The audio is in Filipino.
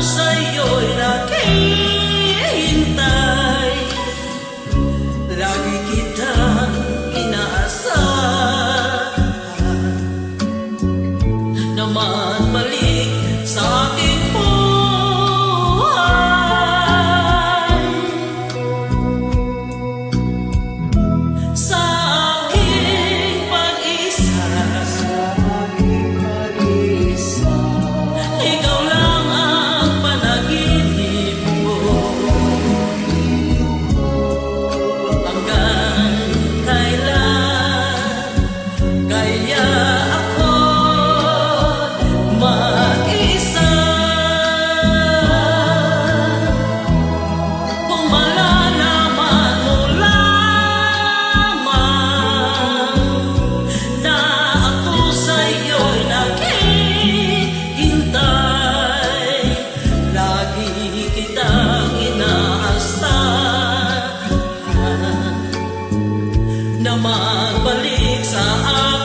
sa'yo'y nakihintay. Lagi kitang inaasahan Naman leaks are on.